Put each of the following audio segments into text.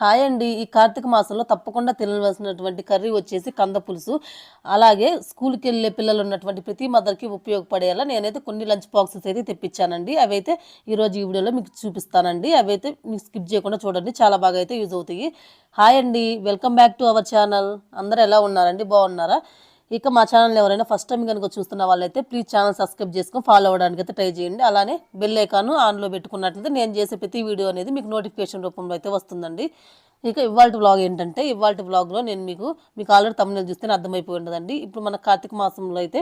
Hi అండి. ఈ కార్తీక మాసంలో తప్పకుండా తినవలసినటువంటి కర్రీ వచ్చేసి కంద పులుసు. అలాగే స్కూల్కి వెళ్ళే పిల్లలు ఉన్నటువంటి ప్రతి మదర్కి ఉపయోగపడేలా నేనైతే కొన్ని లంచ్ బాక్సెస్ అయితే తెప్పించానండి. అవి అయితే ఈరోజు ఈ వీడియోలో మీకు చూపిస్తానండి. అవి అయితే మీకు స్కిప్ చేయకుండా చూడండి. చాలా బాగా అయితే యూజ్ అవుతాయి. హాయ్ అండి. Welcome back to our channel. అందరూ ఎలా ఉన్నారండి? బాగున్నారా? ఇక మా ఛానల్ ఎవరైనా ఫస్ట్ టైం కనుక చూస్తున్న వాళ్ళైతే ప్లీజ్ ఛానల్ సబ్స్క్రైబ్ చేసుకొని ఫాలో అవ్వడానికి అయితే ట్రై చేయండి. అలానే బెల్ ఐకాన్ ఆన్లో పెట్టుకున్నట్లయితే నేను చేసే ప్రతి వీడియో అనేది మీకు నోటిఫికేషన్ రూపంలో అయితే వస్తుందండి. ఇక ఇవాళ వ్లాగ్ ఏంటంటే ఇవాళ వ్లాగ్లో నేను మీకు మీకు ఆల్రెడీ తమిళ చూస్తేనే అర్థమైపోయి ఉండదండి. ఇప్పుడు మన కార్తీక మాసంలో అయితే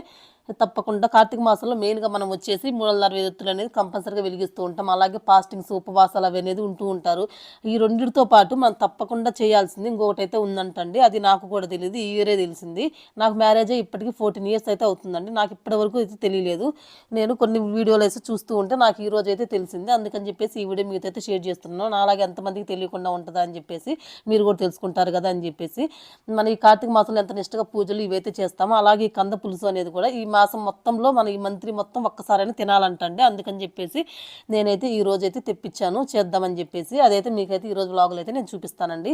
తప్పకుండా కార్తీక మాసంలో మెయిన్గా మనం వచ్చేసి మూడు వేదత్తులు అరవై అనేది కంపల్సరీగా వెలిగిస్తూ ఉంటాం. అలాగే ఫాస్టింగ్స్ ఉపవాసాలు అవి అనేది ఉంటూ ఉంటారు. ఈ రెండింటితో పాటు మనం తప్పకుండా చేయాల్సింది ఇంకొకటి అయితే ఉందంటండి. అది నాకు కూడా తెలియదు ఈ ఇయరే తెలిసింది. నాకు మ్యారేజ్ అయ్యి ఇప్పటికి ఫోర్టీన్ ఇయర్స్ అయితే అవుతుందండి. నాకు ఇప్పటి వరకు అయితే తెలియలేదు. నేను కొన్ని వీడియోలు అయితే చూస్తూ ఉంటే నాకు ఈ రోజు అయితే తెలిసింది. అందుకని చెప్పేసి ఈ వీడియో మీతో అయితే షేర్ చేస్తున్నాను. అలాగే ఎంతమందికి తెలియకుండా ఉంటుందా అని చెప్పేసి మీరు కూడా తెలుసుకుంటారు కదా అని చెప్పేసి. మన ఈ కార్తీక మాసంలో ఎంత నిష్టగా పూజలు ఇవైతే చేస్తామో అలాగే ఈ కంద పులుసు అనేది కూడా ఈ మాసం మొత్తంలో మన ఈ మంత్రి మొత్తం ఒక్కసారైనా తినాలంటండి. అందుకని చెప్పేసి నేనైతే ఈ రోజు అయితే తెప్పించాను చేద్దామని చెప్పేసి. అదైతే మీకైతే ఈ రోజు వ్లాగులు అయితే నేను చూపిస్తానండి.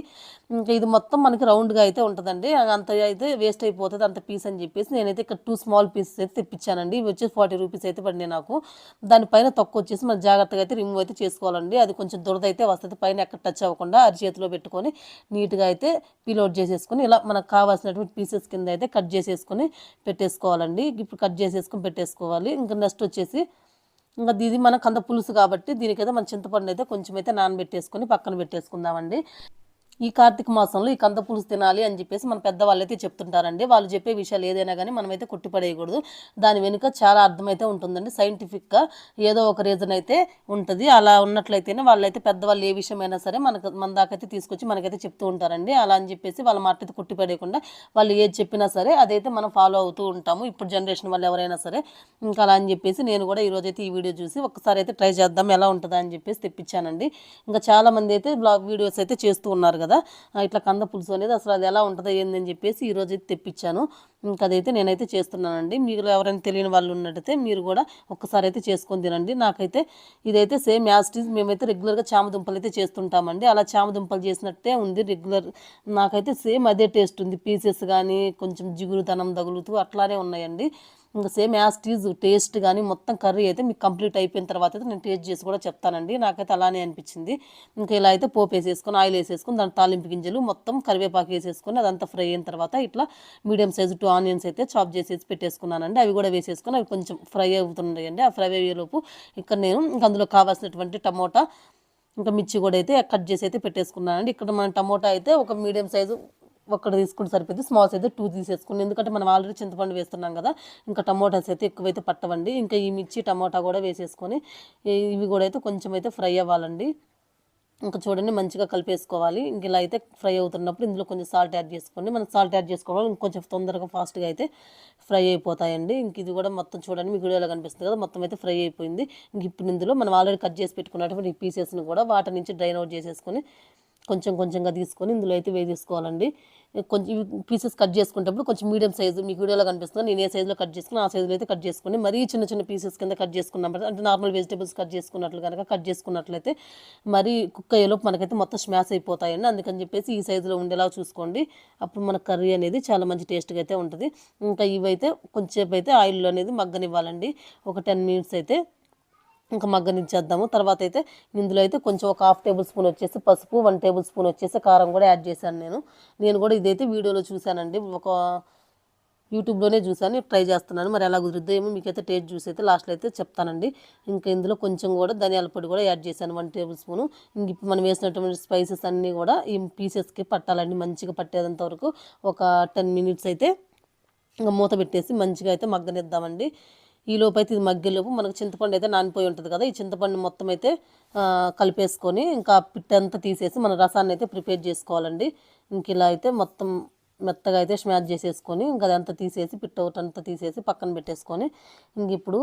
ఇంకా ఇది మొత్తం మనకి రౌండ్గా అయితే ఉంటుందండి. అంత అయితే వేస్ట్ అయిపోతుంది అంత పీస్ అని చెప్పేసి నేనైతే ఇక్కడ టూ స్మాల్ పీసెస్ అయితే తెప్పించానండి. ఇవి వచ్చేసి ఫార్టీ రూపీస్ అయితే పడినాయి నాకు. దానిపైన తక్కువ వచ్చేసి మనం జాగ్రత్తగా అయితే రిమూవ్ అయితే చేసుకోవాలండి. అది కొంచెం దురద అయితే వస్తుంది పైన ఎక్కడ టచ్ అవ్వకుండా అరి చేతిలో పెట్టుకొని నీట్గా అయితే పీలోడ్ చేసేసుకొని ఇలా మనకు కావాల్సినటువంటి పీసెస్ కింద అయితే కట్ చేసేసుకొని పెట్టేసుకోవాలండి. ఇప్పుడు కట్ చేసేసుకొని పెట్టేసుకోవాలి. ఇంకా నెక్స్ట్ వచ్చేసి ఇంకా ఇది మన కంద పులుసు కాబట్టి దీనికైతే మన చింతపండు అయితే కొంచెం అయితే నానబెట్టేసుకొని పక్కన పెట్టేసుకుందామండి. ఈ కార్తీక మాసంలో ఈ కంద పులుసు తినాలి అని చెప్పేసి మన పెద్దవాళ్ళు అయితే చెప్తుంటారండి. వాళ్ళు చెప్పే విషయాలు ఏదైనా కానీ మనమైతే కొట్టిపడేయకూడదు. దాని వెనుక చాలా అర్థమైతే ఉంటుందండి. సైంటిఫిక్గా ఏదో ఒక రీజన్ అయితే ఉంటుంది. అలా ఉన్నట్లయితేనే వాళ్ళైతే పెద్దవాళ్ళు ఏ విషయమైనా సరే మనకు మన దాకైతే తీసుకొచ్చి మనకైతే చెప్తూ ఉంటారండి. అలా అని చెప్పేసి వాళ్ళ మాట అయితే కొట్టిపడేయకుండా వాళ్ళు ఏది చెప్పినా సరే అదైతే మనం ఫాలో అవుతూ ఉంటాము. ఇప్పుడు జనరేషన్ వాళ్ళు ఎవరైనా సరే ఇంకా అలా అని చెప్పేసి నేను కూడా ఈరోజు అయితే ఈ వీడియో చూసి ఒకసారి అయితే ట్రై చేద్దాం ఎలా ఉంటుందా అని చెప్పేసి తెప్పించానండి. ఇంకా చాలా మంది అయితే బ్లాగ్ వీడియోస్ అయితే చేస్తూ ఉన్నారు కదా. కదా? ఇట్లా కంద పులుసు అనేది అసలు అది ఎలా ఉంటుందో ఏందని చెప్పేసి ఈరోజు అయితే తెప్పించాను. ఇంకా అదైతే నేనైతే చేస్తున్నానండి. మీరు ఎవరైనా తెలియని వాళ్ళు ఉన్నట్టయితే మీరు కూడా ఒక్కసారి అయితే చేసుకొని తినండి. నాకైతే ఇదైతే సేమ్ యాస్టీస్ మేమైతే రెగ్యులర్గా చామదుంపలు అయితే చేస్తుంటామండి. అలా చామదుంపలు చేసినట్టే ఉంది రెగ్యులర్. నాకైతే సేమ్ అదే టేస్ట్ ఉంది. పీసెస్ కానీ కొంచెం జిగురుతనం తగులుతూ అట్లానే ఉన్నాయండి. ఇంకా సేమ్ యాజ్ టీజ్ టేస్ట్ కానీ మొత్తం కర్రీ అయితే మీకు కంప్లీట్ అయిపోయిన తర్వాత అయితే నేను టేస్ట్ చేసి కూడా చెప్తానండి. నాకైతే అలానే అనిపించింది. ఇంకా ఇలా అయితే పోపు వేసేసుకొని ఆయిల్ వేసేసుకొని దాని తాలింపు గింజలు మొత్తం కరివేపాకు వేసేసుకొని అదంతా ఫ్రై అయిన తర్వాత ఇట్లా మీడియం సైజు టూ ఆనియన్స్ అయితే చాప్ చేసేసి పెట్టేసుకున్నానండి. అవి కూడా వేసేసుకొని అవి కొంచెం ఫ్రై అవుతున్నాయండి. ఆ ఫ్రై అయ్యేలోపు ఇక్కడ నేను ఇంకా అందులో కావాల్సినటువంటి టమోటా ఇంకా మిర్చి కూడా అయితే కట్ చేసి అయితే పెట్టేసుకున్నానండి. ఇక్కడ మన టమోటా అయితే ఒక మీడియం సైజు ఒక్కడ తీసుకుంటే సరిపోతుంది స్మాల్స్ అయితే టూ తీసేసుకుని ఎందుకంటే మనం ఆల్రెడీ చింతపండు వేస్తున్నాం కదా ఇంకా టమోటాస్ అయితే ఎక్కువైతే పట్టవండి. ఇంకా ఈ మిర్చి టమోటా కూడా వేసేసుకొని ఇవి కూడా అయితే కొంచెం అయితే ఫ్రై అవ్వాలండి. ఇంకా చూడండి మంచిగా కలిపేసుకోవాలి. ఇంక ఇలా అయితే ఫ్రై అవుతున్నప్పుడు ఇందులో కొంచెం సాల్ట్ యాడ్ చేసుకోండి. మనం సాల్ట్ యాడ్ చేసుకోవాలి ఇంకొంచెం తొందరగా ఫాస్ట్గా అయితే ఫ్రై అయిపోతాయండి. ఇంక ఇది కూడా మొత్తం చూడండి మీకు వీడియోలో కనిపిస్తుంది కదా మొత్తం అయితే ఫ్రై అయిపోయింది. ఇంక ఇప్పుడు ఇందులో మనం ఆల్రెడీ కట్ చేసి పెట్టుకున్నటువంటి పీసెస్ని కూడా వాటి నుంచి డ్రైన్ అవుట్ చేసేసుకొని కొంచెం కొంచెంగా తీసుకొని ఇందులో అయితే వేసేసుకోవాలండి కొంచెం పీసెస్ కట్ చేసుకునేటప్పుడు కొంచెం మీడియం సైజు మీకు వీడియోలో కనిపిస్తుంది నేను ఏ సైజులో కట్ చేసుకుని ఆ సైజులో అయితే కట్ చేసుకుని మరీ చిన్న చిన్న పీసెస్ కింద కట్ చేసుకున్నాం అంటే నార్మల్ వెజిటేబుల్స్ కట్ చేసుకున్నట్లు కనుక కట్ చేసుకున్నట్లయితే మరీ కుక్ అయ్యేలోపు మనకైతే మొత్తం స్మాష్ అయిపోతాయండి. అందుకని చెప్పేసి ఈ సైజులో ఉండేలా చూసుకోండి. అప్పుడు మన కర్రీ అనేది చాలా మంచి టేస్ట్గా అయితే ఉంటుంది. ఇంకా ఇవైతే కొంచెంసేపు అయితే ఆయిల్లో అనేది మగ్గనివ్వాలండి. ఒక టెన్ మినిట్స్ అయితే ఇంకా మగ్గనిచ్చేద్దాము. తర్వాత అయితే ఇందులో అయితే కొంచెం ఒక హాఫ్ టేబుల్ స్పూన్ వచ్చేసి పసుపు వన్ టేబుల్ స్పూన్ వచ్చేసి కారం కూడా యాడ్ చేశాను నేను. నేను కూడా ఇదైతే వీడియోలో చూశానండి. ఒక యూట్యూబ్లోనే చూశాను ట్రై చేస్తున్నాను. మరి ఎలా కుదురుద్దో ఏమో మీకైతే టేస్ట్ చూసి అయితే లాస్ట్లో అయితే చెప్తానండి. ఇంకా ఇందులో కొంచెం కూడా ధనియాల పొడి కూడా యాడ్ చేశాను వన్ టేబుల్ స్పూను. ఇంక ఇప్పుడు మనం వేసినటువంటి స్పైసెస్ అన్నీ కూడా ఈ పీసెస్కి పట్టాలండి మంచిగా పట్టేదంత వరకు. ఒక టెన్ మినిట్స్ అయితే ఇంకా మూత పెట్టేసి మంచిగా అయితే మగ్గనిద్దామండి. ఈ లోపు అయితే ఇది మగ్గేలోపు మనకు చింతపండు అయితే నానిపోయి ఉంటుంది కదా ఈ చింతపండు మొత్తం అయితే కలిపేసుకొని ఇంకా పిట్టంతా తీసేసి మన రసాన్ని అయితే ప్రిపేర్ చేసుకోవాలండి. ఇంక ఇలా అయితే మొత్తం మెత్తగా అయితే స్మాష్ చేసేసుకొని ఇంకా అదంతా తీసేసి పిట్ట ఒకటంతా తీసేసి పక్కన పెట్టేసుకొని ఇంక ఇప్పుడు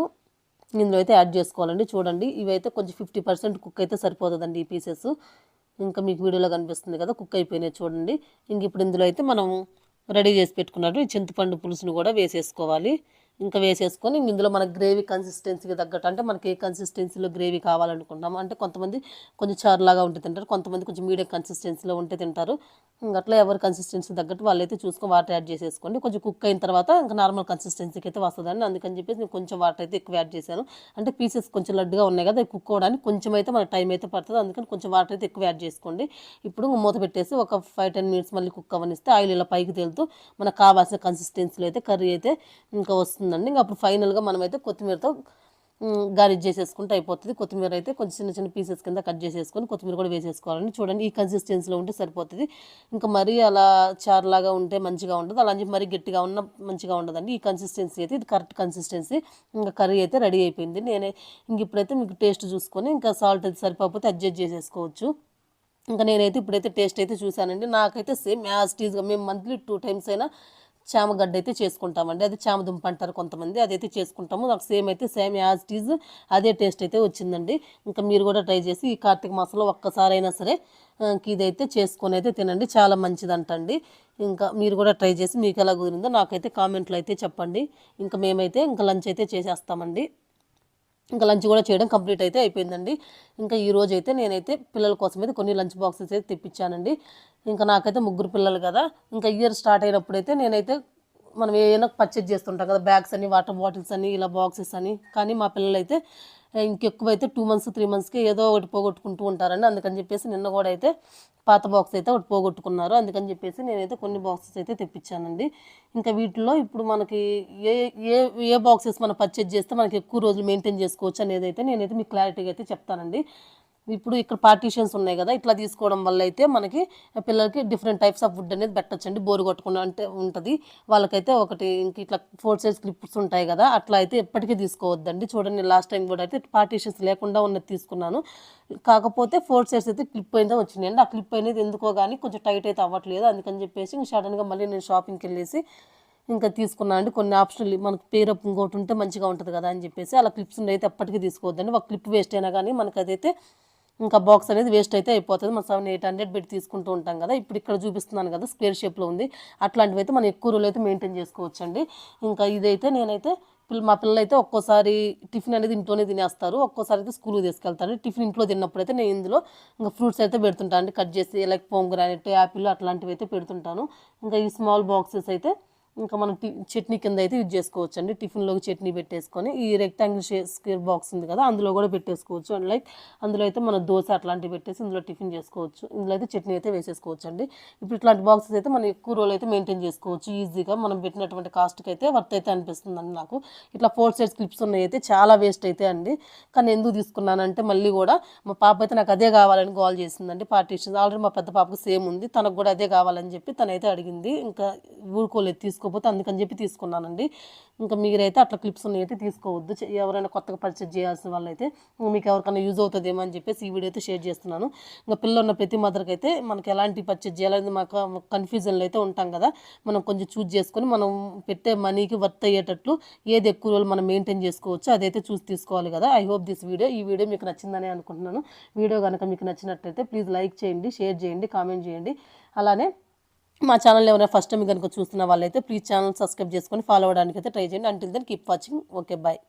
ఇందులో అయితే యాడ్ చేసుకోవాలండి. చూడండి ఇవైతే కొంచెం ఫిఫ్టీ పర్సెంట్ కుక్ అయితే సరిపోతుందండి ఈ పీసెస్. ఇంకా మీకు వీడియోలో కనిపిస్తుంది కదా కుక్ అయిపోయినాయి చూడండి. ఇంక ఇప్పుడు ఇందులో అయితే మనం రెడీ చేసి పెట్టుకున్నట్టు ఈ చింతపండు పులుసును కూడా వేసేసుకోవాలి. ఇంకా వేసేసుకొని ఇందులో మన గ్రేవీ కన్సిస్టెన్సీకి తగ్గట్టు అంటే మనకి ఏ కన్సిస్టెన్సీలో గ్రేవీ కావాలనుకుంటాము అంటే కొంతమంది కొంచెం చారులాగా ఉంటే తింటారు కొంతమంది కొంచెం మీడియం కన్సిస్టెన్సీలో ఉంటే తింటారు. అట్లా ఎవరి కన్సిస్టెన్సీ తగ్గట్టు వాళ్ళైతే చూసుకొని వాటర్ యాడ్ చేసేసుకోండి. కొంచెం కుక్ అయిన తర్వాత ఇంకా నార్మల్ కన్సిస్టెన్సీకి అయితే వస్తుందండి. అందుకని చెప్పేసి నేను కొంచెం వాటర్ అయితే ఎక్కువ యాడ్ చేశాను. అంటే పీసెస్ కొంచెం లడ్డుగా ఉన్నాయి కదా కుక్ అవ్వడానికి కొంచెం అయితే మనకు టైం అయితే పడుతుంది. అందుకని కొంచెం వాటర్ అయితే ఎక్కువ యాడ్ చేసుకోండి. ఇప్పుడు మూత పెట్టేసి ఒక ఫైవ్ టెన్ మినిట్స్ మళ్ళీ కుక్ అవనిస్తే ఆయిల్ ఇలా పైకి తేలుతూ మనకు కావాల్సిన కన్సిస్టెన్సీలో అయితే కర్రీ అయితే ఇంకా వస్తుందండి ఇంకా అప్పుడు ఫైనల్గా మనమైతే కొత్తిమీరతో గార్నిష్ చేసేసుకుంటే అయిపోతుంది. కొత్తిమీర అయితే కొంచెం చిన్న చిన్న పీసెస్ కింద కట్ చేసేసుకొని కొత్తిమీర కూడా వేసేసుకోవాలండి. చూడండి ఈ కన్సిస్టెన్సీలో ఉంటే సరిపోతుంది. ఇంకా మరీ అలా చారులాగా ఉంటే మంచిగా ఉండదు. అలా అని మరీ గట్టిగా ఉన్న మంచిగా ఉండదండి. ఈ కన్సిస్టెన్సీ అయితే ఇది కరెక్ట్ కన్సిస్టెన్సీ. ఇంకా కర్రీ అయితే రెడీ అయిపోయింది. నేనే ఇంక ఇప్పుడైతే మీకు టేస్ట్ చూసుకొని ఇంకా సాల్ట్ అయితే సరిపోతే అడ్జస్ట్ చేసేసుకోవచ్చు. ఇంకా నేనైతే ఇప్పుడైతే టేస్ట్ అయితే చూశానండి. నాకైతే సేమ్ యాజ్ టీజ్గా మేము మంత్లీ టూ టైమ్స్ అయినా చామగడ్డ అయితే చేసుకుంటామండి. అది చామదుంప అంటారు కొంతమంది. అదైతే చేసుకుంటాము. నాకు సేమ్ అయితే సేమ్ యాజ్ టీజ్ అదే టేస్ట్ అయితే వచ్చిందండి. ఇంకా మీరు కూడా ట్రై చేసి ఈ కార్తీక మాసంలో ఒక్కసారైనా సరే ఇదైతే చేసుకొని అయితే తినండి. చాలా మంచిదంటండి. ఇంకా మీరు కూడా ట్రై చేసి మీకు ఎలా కుదిరిందో నాకైతే కామెంట్లో అయితే చెప్పండి. ఇంకా మేమైతే ఇంకా లంచ్ అయితే చేసేస్తామండి. ఇంకా లంచ్ కూడా చేయడం కంప్లీట్ అయితే అయిపోయిందండి. ఇంకా ఈ రోజు అయితే నేనైతే పిల్లల కోసం అయితే కొన్ని లంచ్ బాక్సెస్ అయితే తెప్పించానండి. ఇంకా నాకైతే ముగ్గురు పిల్లలు కదా. ఇంకా ఇయర్ స్టార్ట్ అయినప్పుడు అయితే నేనైతే మనం ఏదైనా పర్చేజ్ చేస్తుంటాం కదా బ్యాగ్స్ అని వాటర్ బాటిల్స్ అని ఇలా బాక్సెస్ అని. కానీ మా పిల్లలైతే ఇంకెక్కువైతే టూ మంత్స్ త్రీ మంత్స్కి ఏదో ఒకటి పోగొట్టుకుంటూ ఉంటారండి అందుకని చెప్పేసి నిన్న కూడా అయితే పాత బాక్స్ అయితే ఒకటి పోగొట్టుకున్నారు. అందుకని చెప్పేసి నేనైతే కొన్ని బాక్సెస్ అయితే తెప్పించానండి. ఇంకా వీటిలో ఇప్పుడు మనకి ఏ ఏ ఏ బాక్సెస్ మనం పర్చేజ్ చేస్తే మనకి ఎక్కువ రోజులు మెయింటైన్ చేసుకోవచ్చు అనేది అయితే నేనైతే మీకు క్లారిటీగా అయితే చెప్తానండి. ఇప్పుడు ఇక్కడ పార్టీషన్స్ ఉన్నాయి కదా ఇట్లా తీసుకోవడం వల్ల అయితే మనకి పిల్లలకి డిఫరెంట్ టైప్స్ ఆఫ్ ఫుడ్ అనేది పెట్టచ్చండి. బోరు కొట్టకుండా అంటే ఉంటుంది. వాళ్ళకైతే ఒకటి ఇంక ఇట్లా ఫోర్ సైజ్ క్లిప్స్ ఉంటాయి కదా అట్లా అయితే ఎప్పటికీ తీసుకోవద్దండి. చూడండి లాస్ట్ టైం కూడా అయితే పార్టీషన్స్ లేకుండా ఉన్నది తీసుకున్నాను. కాకపోతే ఫోర్ సైడ్స్ అయితే క్లిప్ అయితే వచ్చినాయండి. ఆ క్లిప్ అనేది ఎందుకో కానీ కొంచెం టైట్ అయితే అవ్వట్లేదు. అందుకని చెప్పేసి ఇంక సడన్గా మళ్ళీ నేను షాపింగ్కి వెళ్ళేసి ఇంకా తీసుకున్నాను అండి. కొన్ని ఆప్షన్లు మనకు పేరు ఇంకోటి ఉంటే మంచిగా ఉంటుంది కదా అని చెప్పేసి అలా క్లిప్స్ అయితే ఎప్పటికీ తీసుకోవద్దండి. ఒక క్లిప్ వేస్ట్ అయినా కానీ మనకు అదైతే ఇంకా బాక్స్ అనేది వేస్ట్ అయితే అయిపోతుంది. మనం సెవెన్ ఎయిట్ హండ్రెడ్ పెట్టి తీసుకుంటూ ఉంటాం కదా. ఇప్పుడు ఇక్కడ చూపిస్తున్నాను కదా స్క్వేర్ షేప్లో ఉంది. అట్లాంటివి అయితే మనం ఎక్కువ రోజులు అయితే మెయింటైన్ చేసుకోవచ్చండి. ఇంకా ఇదైతే నేనైతే పిల్ల మా పిల్లలు అయితే ఒక్కోసారి టిఫిన్ అనేది ఇంట్లోనే తినేస్తారు. ఒక్కోసారి అయితే స్కూల్కి తీసుకెళ్తారు. టిఫిన్ ఇంట్లో తిన్నప్పుడు అయితే నేను ఇందులో ఇంకా ఫ్రూట్స్ అయితే పెడుతుంటాను. కట్ చేసి లైక్ పొంగురానెట్ యాపిల్ అట్లాంటివి అయితే పెడుతుంటాను. ఇంకా ఈ స్మాల్ బాక్సెస్ అయితే ఇంకా మనం చట్నీ కింద అయితే యూజ్ చేసుకోవచ్చు అండి టిఫిన్లోకి చట్నీ పెట్టేసుకొని ఈ రెక్టాంగిల్ షే స్క్వేర్ బాక్స్ ఉంది కదా అందులో కూడా పెట్టేసుకోవచ్చు. అండ్ లైక్ అందులో అయితే మన దోశ అట్లాంటివి పెట్టేసి ఇందులో టిఫిన్ చేసుకోవచ్చు. ఇందులో అయితే చట్నీ అయితే వేసేసుకోవచ్చు అండి ఇప్పుడు ఇట్లాంటి బాక్సెస్ అయితే మనం ఎక్కువ రోజులు అయితే మెయింటైన్ చేసుకోవచ్చు. ఈజీగా మనం పెట్టినటువంటి కాస్ట్కి అయితే వర్త్ అయితే అనిపిస్తుంది నాకు. ఇట్లా ఫోర్ సైడ్ క్లిప్స్ ఉన్నాయి అయితే చాలా వేస్ట్ అయితే అండి. కానీ ఎందుకు తీసుకున్నానంటే మళ్ళీ కూడా మా పాప అయితే నాకు అదే కావాలని కాల్ చేసిందండి పార్టీషన్ ఆల్రెడీ మా పెద్ద పాపకు సేమ్ ఉంది. తనకు కూడా అదే కావాలని చెప్పి తనైతే అడిగింది. ఇంకా ఊరుకోలేదు తీసుకోకపోతే అందుకని చెప్పి తీసుకున్నానండి. ఇంకా మీరైతే అట్లా క్లిప్స్ ఉన్నాయి తీసుకోవద్దు. ఎవరైనా కొత్తగా పరిచయం చేయాల్సిన వాళ్ళైతే మీకు ఎవరికైనా యూజ్ అవుతుందేమో అని చెప్పేసి ఈ వీడియో అయితే షేర్ చేస్తున్నాను. ఇంకా పిల్లలు ఉన్న ప్రతి మదర్కి అయితే మనకి ఎలాంటి పర్చేజ్ చేయాలనేది మాకు కన్ఫ్యూజన్లో అయితే ఉంటాం కదా. మనం కొంచెం చూజ్ చేసుకొని మనం పెట్టే మనీకి వర్త్ అయ్యేటట్లు ఏది ఎక్కువ రోజులు మనం మెయింటైన్ చేసుకోవచ్చు అదైతే చూసి తీసుకోవాలి కదా. ఐ హోప్ దిస్ వీడియో ఈ వీడియో మీకు నచ్చిందని అనుకుంటున్నాను. వీడియో కనుక మీకు నచ్చినట్లయితే ప్లీజ్ లైక్ చేయండి షేర్ చేయండి కామెంట్ చేయండి. అలానే మా ఛానల్ ఎవరైనా ఫస్ట్ టైం కనుక చూస్తున్న వాళ్ళైతే ప్లీజ్ ఛానల్ సబ్స్క్రైబ్ చేసుకొని ఫాలో అవ్వడానికి అయితే ట్రై చేయండి. Until then keep watching okay bye